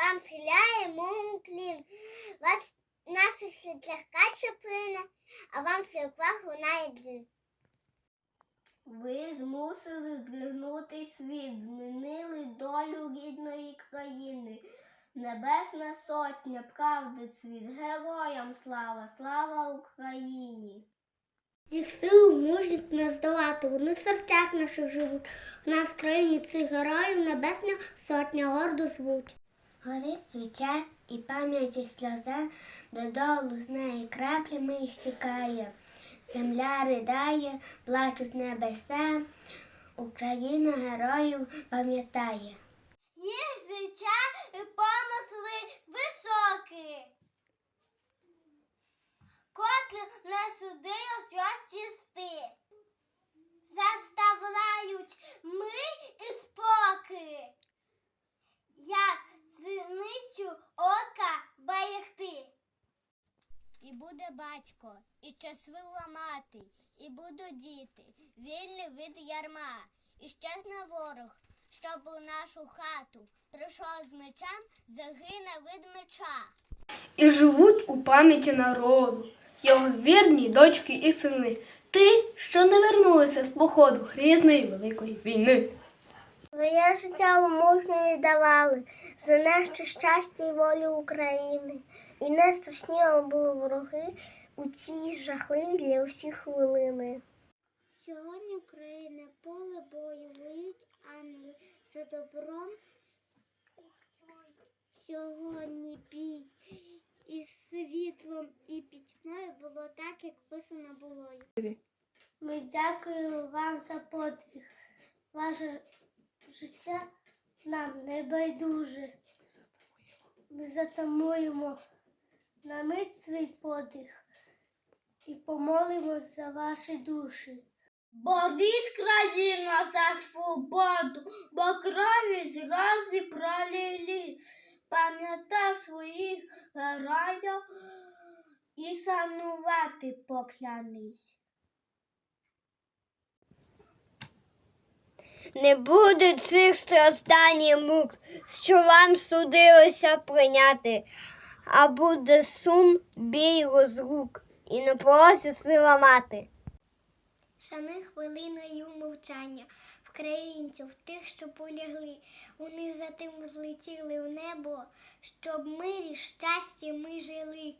вам схиляємо уклін. Вас наших світлих каче плине, а вам церква лунає дзвін. Ви змусили здригнути світ, змінили долю рідної країни. Небесна сотня, правди цвіт, героям слава, слава Україні. Їх силу мужність не здолати, вони в серцях наших живуть. В нас в країні цих героїв небесня сотня гордо звуть. Горить свіча і пам'яті сльоза, додолу з неї краплями стікає. Земля ридає, плачуть небеса, Україна героїв пам'ятає. Їх життя і помисли високі, котрі не судили святісти, заставляють ми і спокій, як зеницю ока берегти. І буде батько, і щаслива мати, і будуть діти, вільні від ярма, і щезне ворог, щоб у нашу хату прийшов з мечем, загине від меча. і живуть у пам'яті народу, його вірні дочки і сини, ти, що не вернулися з походу грізної великої війни. Своє життя мужньо віддавали за наше щастя і волю України. І не страшні були вороги у ці жахливі для усіх хвилини. Сьогодні Україна поле бою воюють ангели за добром. Сьогодні бій із світлом і пітьмою було так, як писано було. Ми дякуємо вам за подвиг. Ваше життя нам не байдуже. Ми затамуємо на мить свій подих і помолимось за ваші душі. Борись, країна, за свободу, бо крові зрази пролили. Пам'ятай своїх героїв і шанувати поклянись. Не буде цих страждань і мук, що вам судилося прийняти, а буде сум, бій, розлук, і на порозі сила мати. Шани хвилиною мовчання вкраїнців, тих, що полягли. Вони за тим злетіли в небо, щоб мирі щастя ми жили.